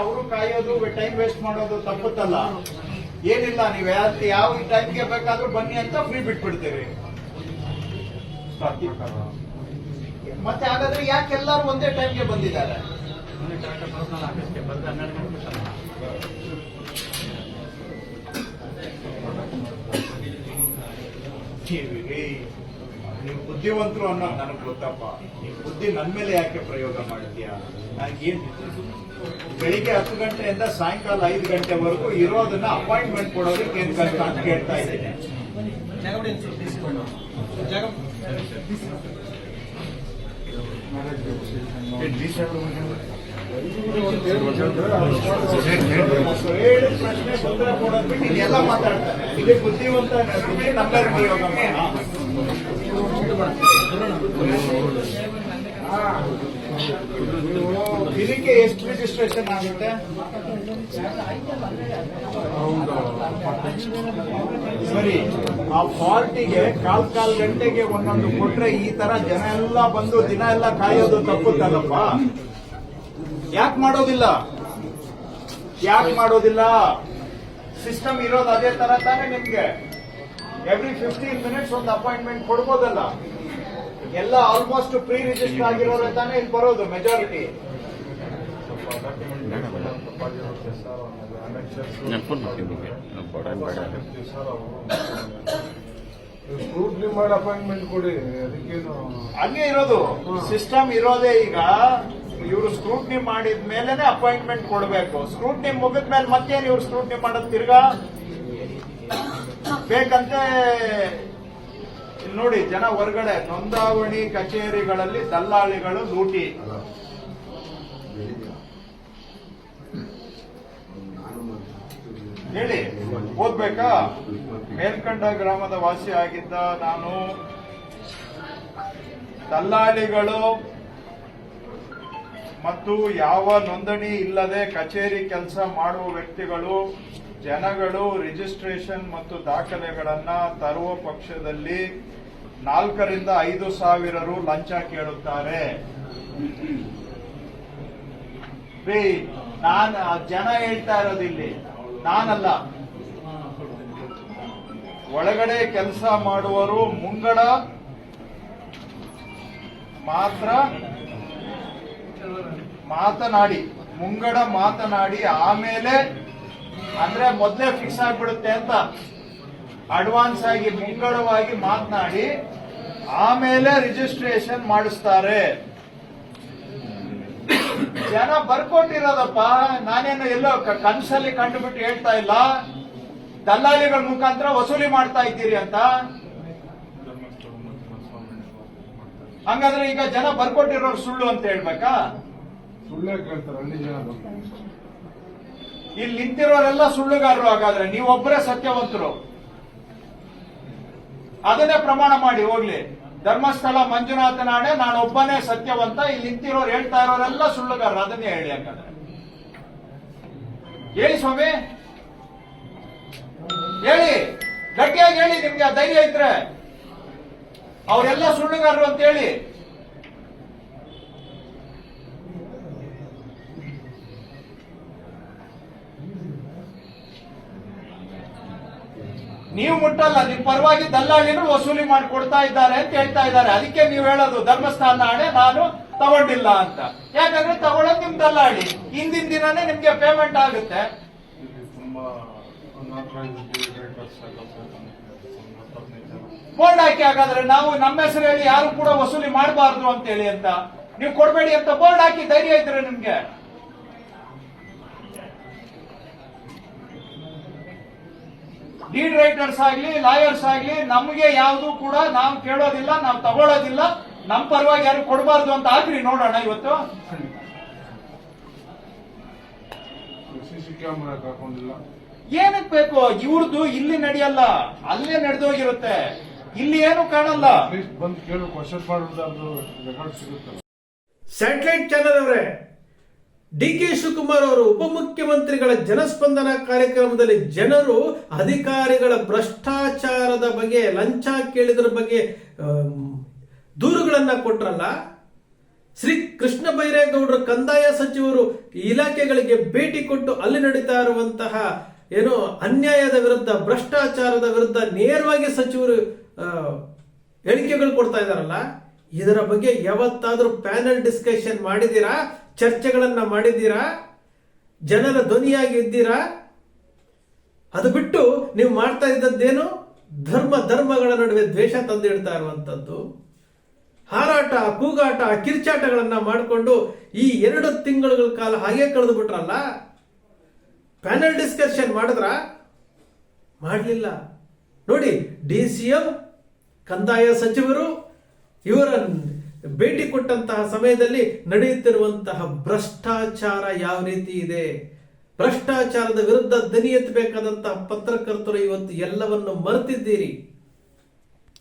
ಅವರು ಕಾಯೋದು time waste ಮಾಡೋದು ತಪ್ಪುತ್ತಲ್ಲ. ಏನಿಲ್ಲ ನೀವು ಯಾವ ಯಾವ ಟೈಮ್ಗೆ ಬೇಕಾದ್ರೂ ಬನ್ನಿ ಅಂತ ಫ್ರೀ ಬಿಟ್ಬಿಡ್ತೀವಿ ಮತ್ತೆ ಹಾಗಾದ್ರೆ ಯಾಕೆ ಎಲ್ಲರೂ ಒಂದೇ ಟೈಮ್ಗೆ ಬಂದಿದ್ದಾರೆ? ನೀವು ಬುದ್ಧಿವಂತರು ಅನ್ನೋದು ನನಗೆ ಗೊತ್ತಪ್ಪ. ನೀವು ಬುದ್ಧಿ ನನ್ನ ಮೇಲೆ ಯಾಕೆ ಪ್ರಯೋಗ ಮಾಡ್ತೀಯಾ? ನನಗೇನು ಬೆಳಿಗ್ಗೆ ಹತ್ತು ಗಂಟೆಯಿಂದ ಸಾಯಂಕಾಲ ಐದು ಗಂಟೆವರೆಗೂ ಇರೋದನ್ನ ಅಪಾಯಿಂಟ್ಮೆಂಟ್ ಕೊಡೋದಕ್ಕೆ ಏನು ಕಷ್ಟ ಅಂತ ಕೇಳ್ತಾ ಇದ್ದೀನಿ. ಪ್ರಶ್ನೆ ಉತ್ತರ ಕೊಡೋದ್ಬಿಟ್ಟು ಬಿಟ್ಟು ಮಾತಾಡ್ತಾರೆ. ಇಲ್ಲಿ ಬುದ್ಧಿವಂತ ಪ್ರಯೋಗ ಇದಕ್ಕೆ ಎಷ್ಟು ರಿಜಿಸ್ಟ್ರೇಷನ್ ಆಗುತ್ತೆ? ಸರಿ, ಆ ಪಾರ್ಟಿಗೆ ಕಾಲ್ ಕಾಲ್ ಗಂಟೆಗೆ ಒಂದೊಂದು ಕೊಟ್ರೆ ಈ ತರ ಜನ ಎಲ್ಲ ಬಂದು ದಿನ ಎಲ್ಲ ಕಾಯೋದು ತಪ್ಪುತ್ತಲ್ಲಪ್ಪ? ಯಾಕೆ ಮಾಡೋದಿಲ್ಲ? ಯಾಕೆ ಮಾಡೋದಿಲ್ಲ? ಸಿಸ್ಟಮ್ ಇರೋದು ಅದೇ ತರ ತಾನೇ ನಿಮ್ಗೆ. ಎವ್ರಿ ಫಿಫ್ಟೀನ್ ಮಿನಿಟ್ಸ್ ಒಂದು ಅಪಾಯಿಂಟ್ಮೆಂಟ್ ಕೊಡ್ಬೋದಲ್ಲ. ಎಲ್ಲ ಆಲ್ಮೋಸ್ಟ್ ಪ್ರೀ ರಿಜಿಸ್ಟರ್ ಆಗಿರೋರೆ ತಾನೇ ಇಲ್ಲಿ ಬರೋದು ಮೆಜಾರಿಟಿ ಮಾಡಿ ಅಪಾಯಿಂಟ್ಮೆಂಟ್ ಕೊಡಿ ಅದಕ್ಕೇನು ಹಂಗೆ ಇರೋದು. ಸಿಸ್ಟಮ್ ಇರೋದೇ ಈಗ ಇವರು ಸ್ಕ್ರೂಟ್ನಿ ಮಾಡಿದ ಮೇಲೆನೆ ಅಪಾಯಿಂಟ್ಮೆಂಟ್ ಕೊಡಬೇಕು. ಸ್ಕ್ರೂಟ್ನಿ ಮುಗಿದ ಮೇಲೆ ಮತ್ತೇನು ಇವ್ರು ಸ್ಕ್ರೂಟ್ನಿ ಮಾಡೋದು ತಿರ್ಗಾ? ಬೇಕಂತೆ ನೋಡಿ ಜನ ಹೊರಗಡೆ ನೋಂದಾವಣಿ ಕಚೇರಿಗಳಲ್ಲಿ ದಲ್ಲಾಳಿಗಳು ಲೂಟಿ. ಹೇಳಿ, ಓದ್ಬೇಕಾ? ಮೇಲ್ಕಂಡ ಗ್ರಾಮದ ವಾಸಿ ಆಗಿದ್ದ ನಾನು. ದಲ್ಲಾಳಿಗಳು ಮತ್ತು ಯಾವ ನೋಂದಣಿ ಇಲ್ಲದೆ ಕಚೇರಿ ಕೆಲಸ ಮಾಡುವ ವ್ಯಕ್ತಿಗಳು, ಜನಗಳು, ರಿಜಿಸ್ಟ್ರೇಷನ್ ಮತ್ತು ದಾಖಲೆಗಳನ್ನ ತರುವ ಪಕ್ಷದಲ್ಲಿ ನಾಲ್ಕರಿಂದ ಐದು ಸಾವಿರ ರು ಲಂಚ ಕೇಳುತ್ತಾರೆ. ನಾನು ಜನ ಹೇಳ್ತಾ ಇರೋದು ಇಲ್ಲಿ ನಾನಲ್ಲ. ಒಳಗಡೆ ಕೆಲಸ ಮಾಡುವವರು ಮುಂಗಡ ಮಾತ್ರ ಮಾತನಾಡಿ, ಮುಂಗಡ ಮಾತನಾಡಿ ಆಮೇಲೆ, ಅಂದ್ರೆ ಮೊದಲೇ ಫಿಕ್ಸ್ ಆಗ್ಬಿಡುತ್ತೆ ಅಂತ. ಅಡ್ವಾನ್ಸ್ ಆಗಿ ಮುಂಗಡವಾಗಿ ಮಾತನಾಡಿ ಆಮೇಲೆ ರಿಜಿಸ್ಟ್ರೇಷನ್ ಮಾಡಿಸ್ತಾರೆ. ಜನ ಬರ್ಕೊಟ್ಟಿರೋದಪ್ಪ ನಾನೇನು ಎಲ್ಲೋ ಕನ್ಸಲ್ಲಿ ಕಂಡುಬಿಟ್ಟು ಹೇಳ್ತಾ ಇಲ್ಲ. ದಲ್ಲಾಳಿಗಳ ಮುಖಾಂತರ ವಸೂಲಿ ಮಾಡ್ತಾ ಇದ್ದೀರಿ ಅಂತ. ಹಂಗಾದ್ರೆ ಈಗ ಜನ ಬರ್ಕೊಟ್ಟಿರೋರು ಸುಳ್ಳು ಅಂತ ಹೇಳ್ಬೇಕಾ. ಇಲ್ಲಿ ನಿಂತಿರೋರೆಲ್ಲ ಸುಳ್ಳುಗಾರರು ಹಾಗಾದ್ರೆ ನೀವೊಬ್ಬರೇ ಸತ್ಯವಂತರು. ಅದನ್ನೇ ಪ್ರಮಾಣ ಮಾಡಿ, ಹೋಗ್ಲಿ. ಧರ್ಮಸ್ಥಳ ಮಂಜುನಾಥನ ನಾಡೆ ನಾನೊಬ್ಬನೇ ಸತ್ಯವಂತ, ಇಲ್ಲಿ ನಿಂತಿರೋರು ಹೇಳ್ತಾ ಇರೋರೆಲ್ಲ ಸುಳ್ಳುಗಾರರು ಅದನ್ನೇ ಹೇಳಿ ಹಾಗಾದ್ರೆ ಹೇಳಿ ಸ್ವಾಮಿ. ಹೇಳಿ. ಗಟ್ಟಿಯಾಗಿ ಹೇಳಿ ನಿಮ್ಗೆ ಧೈರ್ಯ ಇದ್ರೆ. ಅವರೆಲ್ಲ ಸುಳ್ಳುಗಾರರು ಅಂತ ಹೇಳಿ. ನೀವು ಮುಟ್ಟಲ್ಲ ನಿಮ್ ಪರವಾಗಿ ದಲ್ಲಾಳಿಗಳು ವಸೂಲಿ ಮಾಡಿ ಕೊಡ್ತಾ ಇದ್ದಾರೆ ಅಂತ ಹೇಳ್ತಾ ಇದ್ದಾರೆ. ಅದಕ್ಕೆ ನೀವು ಹೇಳೋದು, ಧರ್ಮಸ್ಥಾನ ಹಣೆ ನಾನು ತಗೊಂಡಿಲ್ಲ ಅಂತ. ಯಾಕಂದ್ರೆ ತಗೊಳ್ಳೋದು ನಿಮ್ ದಲ್ಲಾಳಿ. ಹಿಂದಿನ ದಿನನೇ ನಿಮ್ಗೆ ಪೇಮೆಂಟ್ ಆಗುತ್ತೆ. ಬೋರ್ಡ್ ಹಾಕಿ ಹಾಗಾದ್ರೆ ನಾವು ನಮ್ಮ ಹೆಸರು ಹೇಳಿ ಯಾರು ಕೂಡ ವಸೂಲಿ ಮಾಡಬಾರ್ದು ಅಂತ ಹೇಳಿ ಅಂತ. ನೀವು ಕೊಡಬೇಡಿ ಅಂತ ಬೋರ್ಡ್ ಹಾಕಿ ಧೈರ್ಯ ಇದ್ರೆ ನಿಮ್ಗೆ. ಲೀಡ್ ರೈಟರ್ಸ್ ಆಗ್ಲಿ ಲಾಯರ್ಸ್ ಆಗ್ಲಿ ನಮಗೆ ಯಾವುದು ಕೂಡ ನಾವು ಕೇಳೋದಿಲ್ಲ ನಾವು ತಗೊಳ್ಳೋದಿಲ್ಲ ನಮ್ಮ ಪರವಾಗಿ ಯಾರು ಕೊಡಬಾರ್ದು ಅಂತ ಹಾಕ್ರಿ ನೋಡೋಣ ಇವತ್ತು. ಸಿಸಿ ಕ್ಯಾಮೆರಾ ಹಾಕೊಂಡಿಲ್ಲ. ಏನಕ್ ಬೇಕು? ಇವ್ರದ್ದು ಇಲ್ಲಿ ನಡೆಯಲ್ಲ. ಅಲ್ಲೇ ನಡೆದೋಗಿರುತ್ತೆ. ಇಲ್ಲಿ ಏನು ಕಾಣಲ್ಲ. ಸ್ಯಾಟಲೈಟ್ ಚಾನಲ್ ಅವರೇ ಡಿ ಕೆ ಶಿವಕುಮಾರ್ ಅವರು ಉಪಮುಖ್ಯಮಂತ್ರಿಗಳ ಜನಸ್ಪಂದನ ಕಾರ್ಯಕ್ರಮದಲ್ಲಿ ಜನರು ಅಧಿಕಾರಿಗಳ ಭ್ರಷ್ಟಾಚಾರದ ಬಗ್ಗೆ, ಲಂಚ ಕೇಳಿದ್ರ ಬಗ್ಗೆ ದೂರುಗಳನ್ನು ಕೊಟ್ರಲ್ಲ? ಶ್ರೀ ಕೃಷ್ಣ ಬೈರೇಗೌಡರು ಕಂದಾಯ ಸಚಿವರು ಇಲಾಖೆಗಳಿಗೆ ಭೇಟಿ ಕೊಟ್ಟು ಅಲ್ಲಿ ನಡೀತಾ ಇರುವಂತಹ ಏನು ಅನ್ಯಾಯದ ವಿರುದ್ಧ, ಭ್ರಷ್ಟಾಚಾರದ ವಿರುದ್ಧ ನೇರವಾಗಿ ಸಚಿವರು ಹೇಳಿಕೆಗಳು ಕೊಡ್ತಾ ಇದಾರಲ್ಲ ಇದರ ಬಗ್ಗೆ ಯಾವತ್ತಾದರೂ ಪ್ಯಾನಲ್ ಡಿಸ್ಕಷನ್ ಮಾಡಿದ್ದೀರಾ? ಚರ್ಚೆಗಳನ್ನ ಮಾಡಿದ್ದೀರಾ? ಜನರ ಧ್ವನಿಯಾಗಿ ಇದ್ದೀರಾ? ಅದು ಬಿಟ್ಟು ನೀವು ಮಾಡ್ತಾ ಇದ್ದದ್ದೇನು? ಧರ್ಮ, ಧರ್ಮಗಳ ನಡುವೆ ದ್ವೇಷ ತಂದಿಡ್ತಾ ಇರುವಂತದ್ದು. ಹಾರಾಟ, ಕೂಗಾಟ, ಕಿರ್ಚಾಟಗಳನ್ನು ಮಾಡಿಕೊಂಡು ಈ ಎರಡು ತಿಂಗಳುಗಳ ಕಾಲ ಹಾಗೆ ಕಳೆದು ಬಿಟ್ರಲ್ಲ? ಪ್ಯಾನಲ್ ಡಿಸ್ಕಷನ್ ಮಾಡಿದ್ರ? ಮಾಡಲಿಲ್ಲ. ನೋಡಿ, ಡಿ ಸಿ ಎಂ, ಕಂದಾಯ ಸಚಿವರು ಇವರ ಭೇಟಿ ಕೊಟ್ಟಂತಹ ಸಮಯದಲ್ಲಿ ನಡೆಯುತ್ತಿರುವಂತಹ ಭ್ರಷ್ಟಾಚಾರ ಯಾವ ರೀತಿ ಇದೆ? ಭ್ರಷ್ಟಾಚಾರದ ವಿರುದ್ಧ ದನಿ ಎತ್ತಬೇಕಾದಂತಹ ಪತ್ರಕರ್ತರು ಇವತ್ತು ಎಲ್ಲವನ್ನು ಮರೆತಿದ್ದೀರಿ.